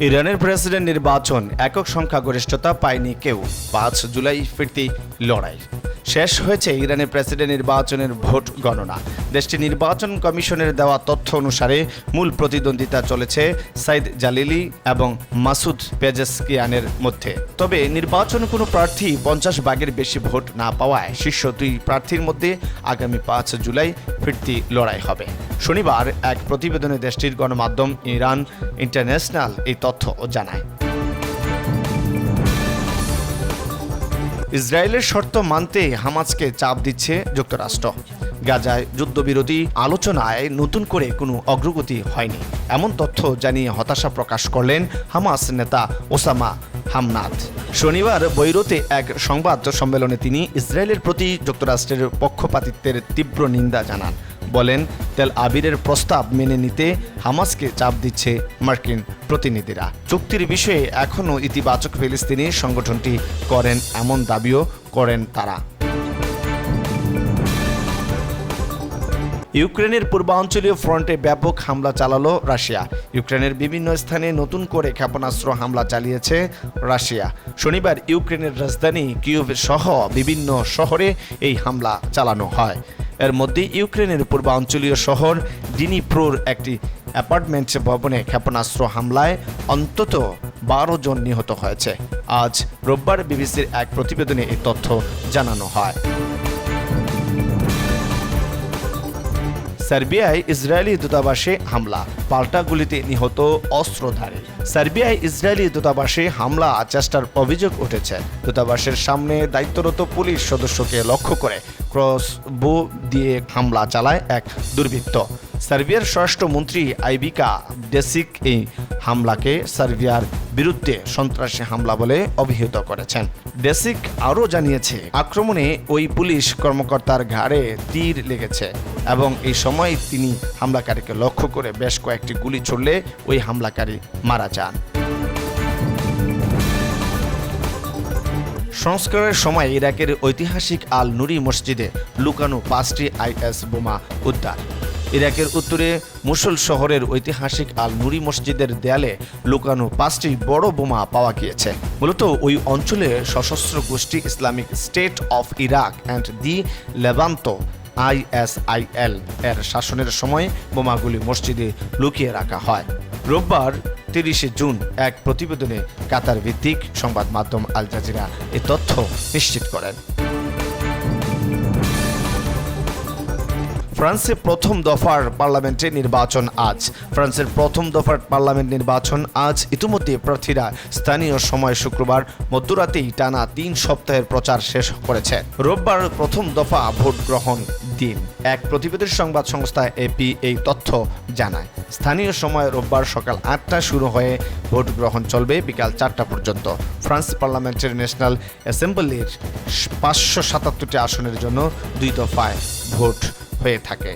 ইরানের প্রেসিডেন্ট নির্বাচন একক সংখ্যাগরিষ্ঠতা পায়নি কেউ। পাঁচ জুলাই ফিরতি লড়াই। শেষ হয়েছে ইরানের প্রেসিডেন্ট নির্বাচনের ভোট গণনা। দেশটির নির্বাচন কমিশনের দেওয়া তথ্য অনুসারে মূল প্রতিদ্বন্দ্বিতা চলেছে সাইদ জালিলি এবং মাসুদ পেজেসকিয়ানের মধ্যে। তবে নির্বাচন কোনো প্রার্থী পঞ্চাশ ভাগের বেশি ভোট না পাওয়ায় শীর্ষ দুই প্রার্থীর মধ্যে আগামী পাঁচ জুলাই ফিরতি লড়াই হবে। শনিবার এক প্রতিবেদনে দেশটির গণমাধ্যম ইরান ইন্টারন্যাশনাল এই তথ্য জানায়। ইসরায়েলের শর্ত মানতে হামাজকে চাপ দিচ্ছে যুক্তরাষ্ট্র। গাজায় যুদ্ধবিরোধী আলোচনায় নতুন করে কোনো অগ্রগতি হয়নি। এমন তথ্য জানিয়ে হতাশা প্রকাশ করলেন হামাস নেতা ওসামা হামনাথ শনিবার বৈরুতে এক সংবাদ সম্মেলনে তিনি ইসরায়েলের প্রতি যুক্তরাষ্ট্রের পক্ষপাতিত্বের তীব্র নিন্দা জানান। বলেন, তেল আবিরের প্রস্তাব মেনে নিতে হামাসকে চাপ দিচ্ছে মার্কিন প্রতিনিধিরা। চুক্তির বিষয়ে এখনও ইতিবাচক ফিলিস্তিনি সংগঠনটি করেন এমন দাবিও করেন তারা। ইউক্রেনের পূর্বাঞ্চলীয় ফ্রন্টে ব্যাপক হামলা চালালো রাশিয়া। ইউক্রেনের বিভিন্ন স্থানে নতুন করে ক্ষেপণাস্ত্র হামলা চালিয়েছে রাশিয়া। শনিবার ইউক্রেনের রাজধানী কিউভ সহ বিভিন্ন শহরে এই হামলা চালানো হয়। এর মধ্যে ইউক্রেনের পূর্বাঞ্চলীয় শহর ডিনিপ্রোর একটি অ্যাপার্টমেন্ট ভবনে ক্ষেপণাস্ত্র হামলায় অন্তত বারো জন নিহত হয়েছে। আজ রোববার বিবিসির এক প্রতিবেদনে এই তথ্য জানানো হয়। সার্বিয়ায় ইসরায়েলি দূতাবাসে হামলা, পাল্টা গুলিতে নিহত অস্ত্রধারী। সার্বিয়ায় ইসরায়েলি দূতাবাসে হামলা চেষ্টার অভিযোগ উঠেছে। দূতাবাসের সামনে দায়িত্বরত পুলিশ সদস্যকে লক্ষ্য করে ক্রস বো দিয়ে হামলা চালায় এক দুর্বৃত্ত। সার্বিয়ার স্বরাষ্ট্রমন্ত্রী আইবিকা ডেসিক এই হামলাকে সার্বিয়ার বিরুদ্ধে সন্ত্রাসী হামলা বলে অভিহিত করেছেন। ডেসিক আরও জানিয়েছে, আক্রমণে ওই পুলিশ কর্মকর্তার ঘাড়ে তীর লেগেছে এবং এই সময় তিনি হামলাকারীকে লক্ষ্য করে বেশ কয়েকটি গুলি ছুড়লে ওই হামলাকারী মারা যান। সংস্কারের সময় ইরাকের ঐতিহাসিক আল নুরি মসজিদে লুকানো পাঁচটি আইএস বোমা উদ্ধার। ইরাকের উত্তরে মুসল শহরের ঐতিহাসিক আল নুরি মসজিদের দেয়ালে লুকানো পাঁচটি বড় বোমা পাওয়া গিয়েছে। মূলত ওই অঞ্চলে সশস্ত্র গোষ্ঠী Islamic State of Iraq and the Levant ISIL এর শাসনের সময় বোমাগুলি মসজিদে লুকিয়ে রাখা হয়। রোববার তিরিশে জুন এক প্রতিবেদনে কাতার ভিত্তিক সংবাদ মাধ্যম আল জাজিরা এ তথ্য নিশ্চিত করেন। ফ্রান্সে প্রথম দফার পার্লামেন্টে নির্বাচন আজ। ফ্রান্সের প্রথম দফার পার্লামেন্ট নির্বাচন আজ। ইতিমধ্যে প্রার্থীরা স্থানীয় সময় শুক্রবার মধ্যরাতেই টানা তিন সপ্তাহের প্রচার শেষ করেছে। রোববার প্রথম দফা ভোট গ্রহণ দিন। এক প্রতিবেদন সংবাদ সংস্থা এপি এই তথ্য জানায়। স্থানীয় সময় রোববার সকাল আটটা শুরু হয়ে ভোট গ্রহণ চলবে বিকাল চারটা পর্যন্ত। ফ্রান্স পার্লামেন্টের ন্যাশনাল অ্যাসেম্বলির পাঁচশো সাতাত্তরটি আসনের জন্য দুই দফায় ভোট হয়ে থাকে।